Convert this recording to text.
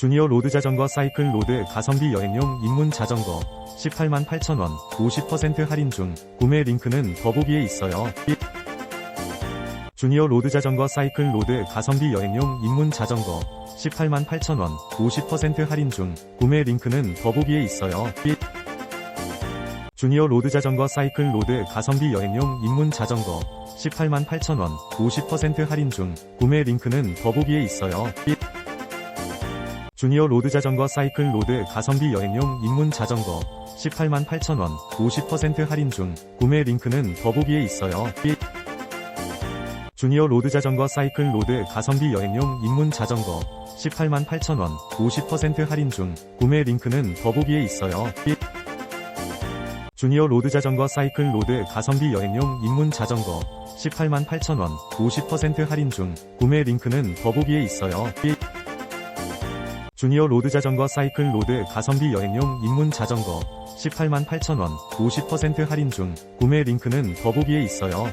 주니어 로드 자전거 사이클 로드 가성비 여행용 입문 자전거 18만 8천원 50% 할인 중 구매 링크는 더보기에 있어요. 주니어 로드 자전거 사이클 로드 가성비 여행용 입문 자전거 18만 8천원 50% 할인 중 구매 링크는 더보기에 있어요. 주니어 로드 자전거 사이클 로드 가성비 여행용 입문 자전거 18만 8천원 50% 할인 중 구매 링크는 더보기에 있어요. 주니어 로드 자전거 사이클 로드 가성비 여행용 입문 자전거 18만 8천원 50% 할인 중 구매 링크는 더보기에 있어요. 주니어 로드 자전거 사이클 로드 가성비 여행용 입문 자전거 18만 8천원 50% 할인 중 구매 링크는 더보기에 있어요. 주니어 로드 자전거 사이클 로드 가성비 여행용 입문 자전거 18만 8천원 50% 할인 중 구매 링크는 더보기에 있어요. 주니어 로드 자전거 사이클 로드 가성비 여행용 입문 자전거 18만 8천원 50% 할인 중 구매 링크는 더보기에 있어요.